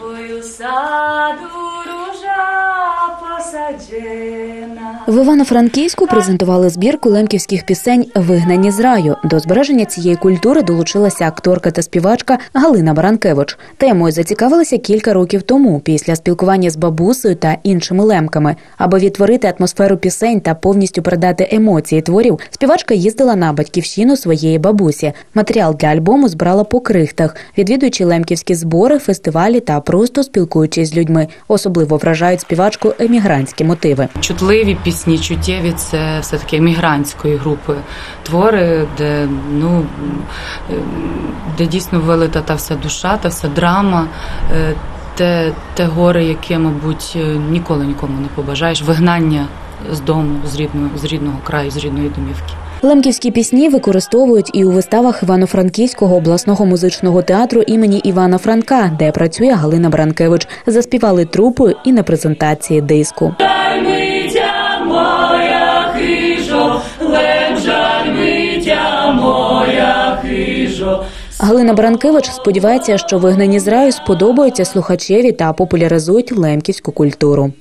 Foi o Saduro já posađena. В Івано-Франківську презентували збірку лемківських пісень Вигнані з раю. До збереження цієї культури долучилася акторка та співачка Галина Баранкевич. Темою зацікавилася кілька років тому, після спілкування з бабусею та іншими лемками. Аби відтворити атмосферу пісень та повністю передати емоції творів, співачка їздила на батьківщину своєї бабусі. Матеріал для альбому збирала по крихтах, відвідуючи лемківські збори, фестивалі та просто спілкуючись з людьми. Особливо вражають співачку емігрантські мотиви. Чутливі пісні, чуттєві це все таки емігрантської групи твори, де ну де дійсно вилита та вся душа, та вся драма. е, Те, те горе, яке, мабуть, е, ніколи нікому не побажаєш, вигнання з дому, з рідного, з рідного краю, з рідної домівки. Лемківські пісні використовують і у виставах Івано-Франківського обласного музичного театру імені Івана Франка, де працює Галина Бранкевич. Заспівали трупою і на презентації диску. Галина Баранкевич сподівається, що вигнані з раю сподобаються слухачеві та популяризують лемківську культуру.